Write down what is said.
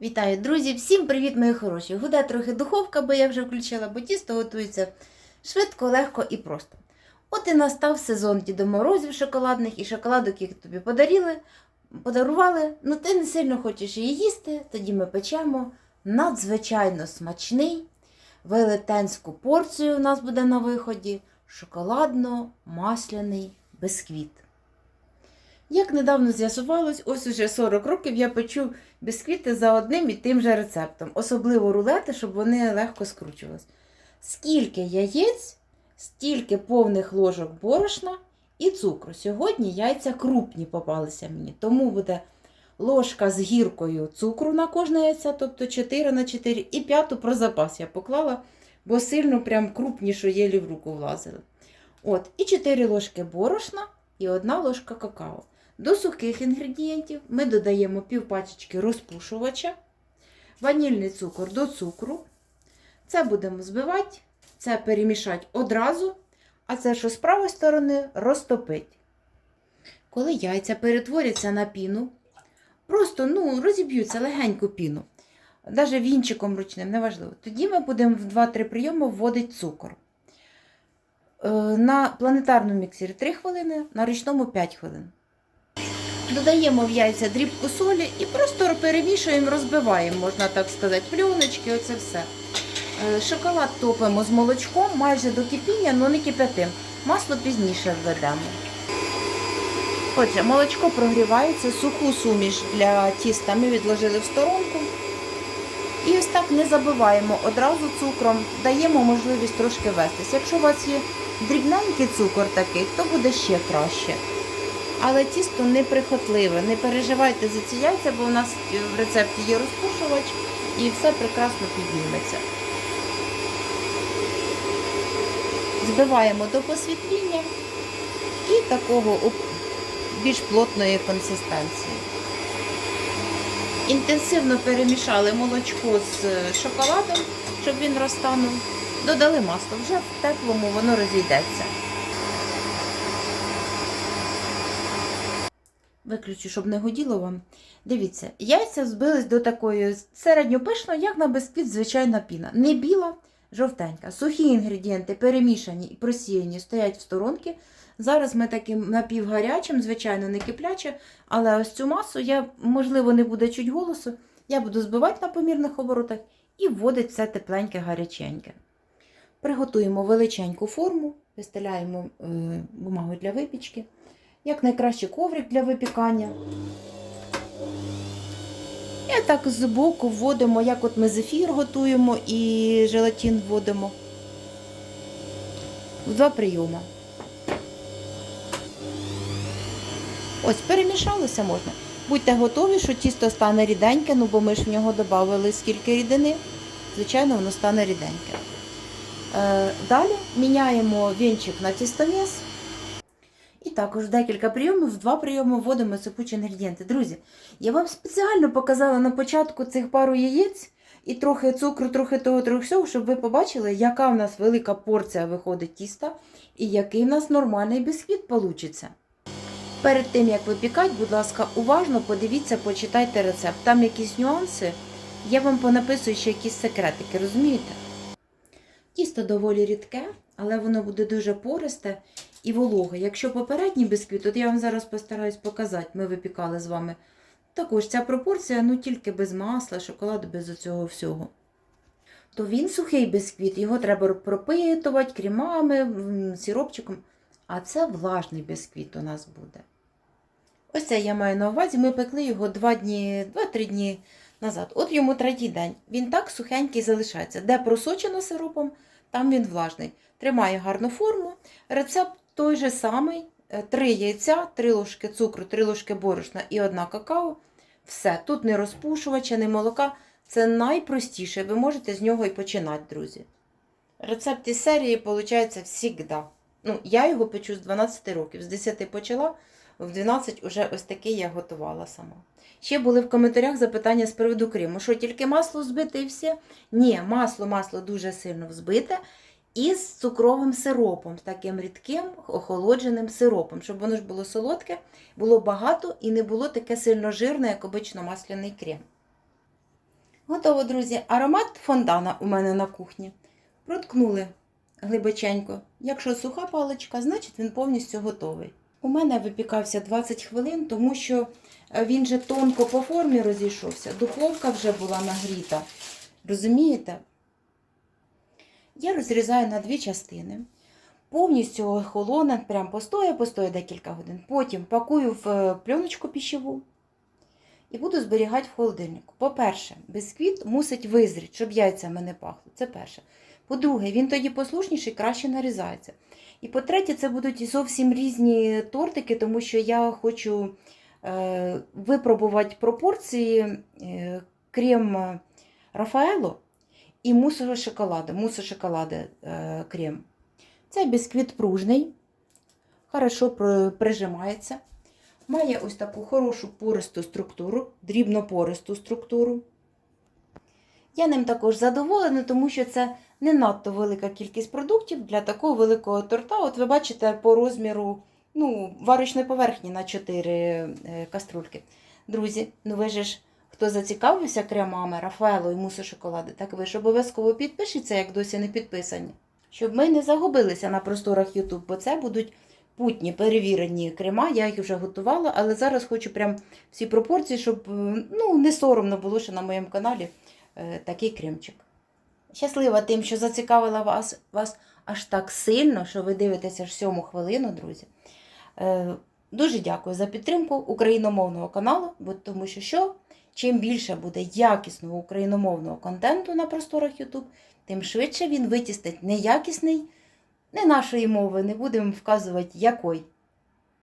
Вітаю, друзі! Всім привіт, мої хороші! Гуде трохи духовка, бо я вже включила, бо тісто готується швидко, легко і просто. От і настав сезон дідоморозів шоколадних і шоколадок, які тобі подарили, подарували. Ну ти не сильно хочеш її їсти, тоді ми печемо надзвичайно смачний велетенську порцію у нас буде на виході шоколадно-масляний бисквіт. Як недавно з'ясувалось, ось уже 40 років я печу бісквіти за одним і тим же рецептом, особливо рулети, щоб вони легко скручувались. Скільки яєць, стільки повних ложок борошна і цукру. Сьогодні яйця крупні попалися мені, тому буде ложка з гіркою цукру на кожне яйця, тобто 4 на 4, і п'яту про запас я поклала, бо сильно прям крупні, що єлі в руку влазили. От, і 4 ложки борошна і 1 ложка какао. До сухих інгредієнтів ми додаємо пів пачечки розпушувача, ванільний цукор до цукру. Це будемо збивати, це перемішати одразу, а це, що з правої сторони, розтопити. Коли яйця перетворяться на піну, просто ну, розіб'ються легеньку піну, навіть вінчиком ручним, неважливо. Тоді ми будемо в 2-3 прийоми вводити цукор. Е, На планетарному міксері 3 хвилини, на ручному 5 хвилин. Додаємо в яйця дрібку солі і просто перемішуємо, розбиваємо, можна так сказати, плюночки, оце все. Е, Шоколад топимо з молочком майже до кипіння, але не кип'ятим. Масло пізніше введемо. Отже, молочко прогрівається, суху суміш для тіста ми відложили в сторонку. І ось так не забиваємо одразу цукром, даємо можливість трошки вестись. Якщо у вас є дрібненький цукор такий, то буде ще краще. Але тісто неприхотливе. Не переживайте за ці яйця, бо у нас в рецепті є розпушувач і все прекрасно підніметься. Збиваємо до посвітління і такого більш плотної консистенції. Інтенсивно перемішали молочко з е, шоколадом, щоб він розтанув. Додали масло. Вже в теплому воно розійдеться. Виключу, щоб не годіло вам. Дивіться, яйця збились до такої середньопишної, як на бисквіт, звичайна піна. Не біла, жовтенька. Сухі інгредієнти перемішані і просіяні стоять в сторонки. Зараз ми таким напівгарячим, звичайно, не кипляче, але ось цю масу я, можливо, не буде чуть голосу. Я буду збивати на помірних оборотах і вводити все тепленьке, гаряченьке. Приготуємо величеньку форму, вистеляємо е, бумагу для випічки. Як найкраще коврик для випікання. І так з боку вводимо, як от ми зефір готуємо і желатин вводимо в два прийоми. Ось, перемішалося можна. Будьте готові, що тісто стане ріденьке, ну бо ми ж в нього додали скільки рідини. Звичайно, воно стане ріденьке. Е, далі міняємо вінчик на тістоміс. Також декілька прийомів, в два прийоми вводимо сипучі інгредієнти. Друзі, я вам спеціально показала на початку цих пару яєць і трохи цукру, трохи того, трохи всього, щоб ви побачили, яка в нас велика порція виходить тіста і який в нас нормальний бісквіт получиться. Перед тим, як випікати, будь ласка, уважно подивіться, почитайте рецепт. Там якісь нюанси, я вам понаписую ще якісь секретики, розумієте? Тісто доволі рідке, але воно буде дуже пористе і вологе. Якщо попередній бісквіт, от я вам зараз постараюсь показати, ми випікали з вами. Також ця пропорція, ну тільки без масла, шоколаду, без оцього всього. То він сухий бісквіт, його треба пропитувати крімами, м, сиропчиком. А це влажний бісквіт у нас буде. Ось це я маю на увазі. Ми пекли його 2 дні, 2-3 дні назад. От йому третій день. Він так сухенький залишається. Де просочено сиропом, там він влажний. Тримає гарну форму. Рецепт той же самий: Е, три яйця, три ложки цукру, три ложки борошна і одна какао. Все. Тут не розпушувача, не молока. Це найпростіше. Ви можете з нього і починати, друзі. Рецепт із серії виходить завжди. Ну, я його печу з 12 років. З 10 почала, в 12 уже ось такий я готувала сама. Ще були в коментарях запитання з приводу крему. Що тільки масло збите і все? Ні, масло, масло дуже сильно взбите. І з цукровим сиропом, таким рідким охолодженим сиропом, щоб воно ж було солодке, було багато і не було таке сильно жирне, як обично масляний крем. Готово, друзі. Аромат фонтана у мене на кухні. Проткнули глибоченько. Якщо суха паличка, значить він повністю готовий. У мене випікався 20 хвилин, тому що е, він же тонко по формі розійшовся. Духовка вже була нагріта. Розумієте? Я розрізаю на дві частини. Повністю охолоне, прям постоє, постоє декілька годин. Потім пакую в е, пленочку пищеву і буду зберігати в холодильнику. По-перше, бісквіт мусить визріти, щоб яйцями не пахло. Це перше. По-друге, він тоді послушніший, краще нарізається. І по-третє, це будуть зовсім різні тортики, тому що я хочу е, випробувати пропорції е, крем Рафаело і мусового шоколаду. Мусо шоколади е, крем. Цей бісквіт пружний, хорошо прижимається. Має ось таку хорошу пористу структуру, дрібнопористу структуру. Я ним також задоволена, тому що це не надто велика кількість продуктів для такого великого торта. От ви бачите по розміру ну, варочної поверхні на 4 е, каструльки. Друзі, ну ви ж, хто зацікавився кремами, Рафаело і мусо шоколади, так ви ж обов'язково підпишіться, як досі не підписані. Щоб ми не загубилися на просторах YouTube, бо це будуть путні перевірені крема. Я їх вже готувала, але зараз хочу прям всі пропорції, щоб е, ну, не соромно було, що на моєму каналі е, такий кремчик. Щаслива тим, що зацікавила вас, вас аж так сильно, що ви дивитеся аж сьому хвилину, друзі. Е, дуже дякую за підтримку україномовного каналу, бо тому що що, чим більше буде якісного україномовного контенту на просторах YouTube, тим швидше він витістить неякісний, не нашої мови, не будемо вказувати якої.